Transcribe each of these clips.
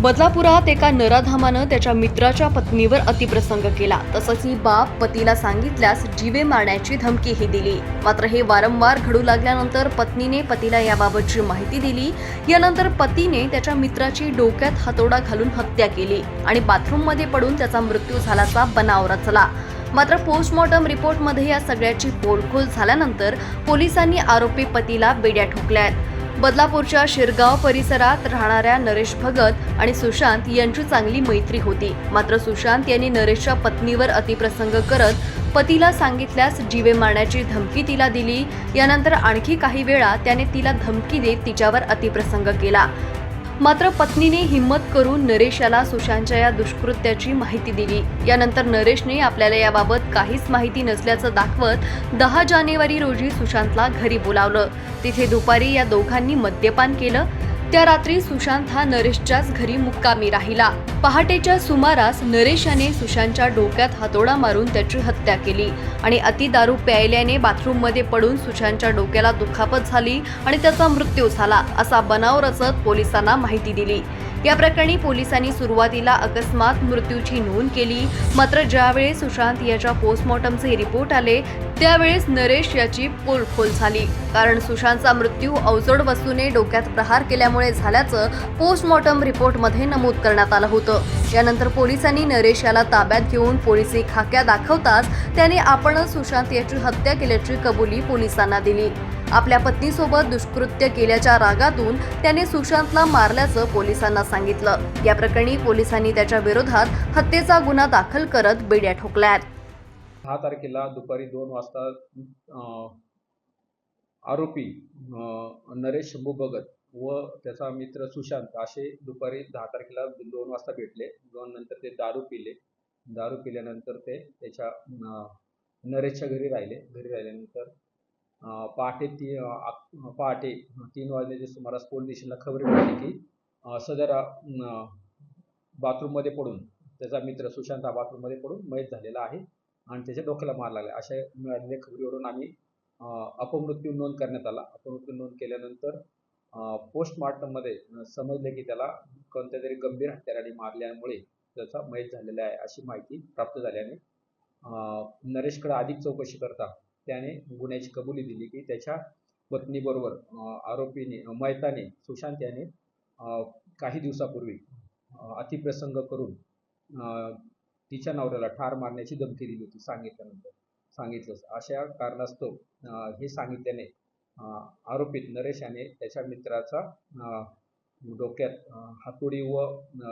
बदलापुरात एका नराधामानं त्याच्या मित्राच्या पत्नीवर अतिप्रसंग केला. तसंच ही बाब पतीला सांगितल्यास जीवे मारण्याची धमकीही दिली. मात्र हे वारंवार घडू लागल्यानंतर पत्नीने पतीला याबाबतची माहिती दिली. यानंतर पतीने त्याच्या मित्राची डोक्यात हातोडा घालून हत्या केली आणि बाथरूममध्ये पडून त्याचा मृत्यू झाल्याचा बनाव रचला. मात्र पोस्टमॉर्टम रिपोर्टमध्ये या सगळ्याची पोलखोल झाल्यानंतर पोलिसांनी आरोपी पतीला बेड्या ठोकल्यात. बदलापूरच्या शिरगाव परिसरात राहणाऱ्या नरेश भगत आणि सुशांत यांची चांगली मैत्री होती. मात्र सुशांत यांनी नरेशच्या पत्नीवर अतिप्रसंग करत पतीला सांगितल्यास जीवे मारण्याची धमकी तिला दिली. यानंतर आणखी काही वेळा त्याने तिला धमकी देत तिच्यावर अतिप्रसंग केला. मात्र पत्नीने हिंमत करून नरेश याला सुशांतच्या या दुष्कृत्याची माहिती दिली. यानंतर नरेशने आपल्याला याबाबत काहीच माहिती नसल्याचं दाखवत दहा जानेवारी रोजी सुशांतला घरी बोलावलं. तिथे दुपारी या दोघांनी मद्यपान केलं त्या रात्री सुशांत हा नरेशच्याच घरी मुक्कामी राहिला. पहाटेच्या सुमारास नरेश याने सुशांतच्या डोक्यात हातोडा मारून त्याची हत्या केली आणि अति दारू प्यायल्याने बाथरूममध्ये पडून सुशांतच्या डोक्याला दुखापत झाली आणि त्याचा मृत्यू झाला असा बनाव रचत पोलिसांना माहिती दिली. या प्रकरणी पोलिसांनी सुरुवातीला अकस्मात मृत्यूची नोंद केली मात्र ज्यावेळी सुशांत याच्या पोस्टमॉर्टमचे रिपोर्ट आले त्यावेळेस नरेश याची पोलखोल झाली. कारण सुशांतचा मृत्यू अवजड वस्तूने डोक्यात प्रहार केल्यामुळे झाल्याचं पोस्टमॉर्टम रिपोर्टमध्ये नमूद करण्यात आलं होतं. यानंतर पोलिसांनी नरेश याला ताब्यात घेऊन पोलिसी खाक्या दाखवताच त्याने आपणच सुशांत याची हत्या केल्याची कबुली पोलिसांना दिली. आपल्या पत्नीसोबत दुष्कृत्य केल्याच्या रागातून त्याने सुशांतला मारल्याचं पोलिसांना सांगितलं. या प्रकरणी पोलिसांनी त्याच्या विरोधात हत्येचा गुन्हा दाखल करत बेड्या ठोकल्यात. दहा तारखेला दुपारी दोन वाजता आरोपी नरेश शंभू भगत व त्याचा मित्र सुशांत असे दुपारी दहा तारखेला दोन वाजता भेटले. दोन नंतर ते दारू पिले. दारू पिल्यानंतर ते त्याच्या नरेशच्या घरी राहिले. घरी राहिल्यानंतर पहाटे ती पहाटे तीन वाजल्याच्या सुमारास पोलीस स्टेशनला खबर मिळाली की सदर बाथरूममध्ये पडून त्याचा मित्र सुशांत हा बाथरूममध्ये पडून मयत झालेला आहे. आणि त्याच्या डोक्याला मार लागला. अशा मिळालेल्या खबरीवरून आम्ही अपमृत्यू नोंद करण्यात आला. अपमृत्यू नोंद केल्यानंतर पोस्टमॉर्टममध्ये समजले की त्याला कोणत्या तरी गंभीर हत्याराने मारल्यामुळे त्याचा मयत झालेला आहे अशी माहिती प्राप्त झाल्याने नरेशकडे अधिक चौकशी करता त्याने गुन्ह्याची कबुली दिली की त्याच्या पत्नीबरोबर आरोपीने मयताने सुशांत याने काही दिवसापूर्वी अतिप्रसंग करून तिच्या नवऱ्याला ठार मारण्याची धमकी दिली होती सांगितल्यानंतर. सांगितलं अशा कारणास्तव हे सांगितल्याने आरोपित आरोपीत नरेश याने त्याच्या मित्राचा डोक्यात हातोडी व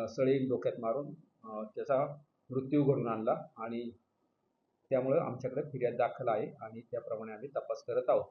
सळी डोक्यात मारून त्याचा मृत्यू घडून आणला आणि त्यामुळे आमच्याकडे फिर्याद दाखल आहे आणि त्याप्रमाणे आम्ही तपास करत आहोत.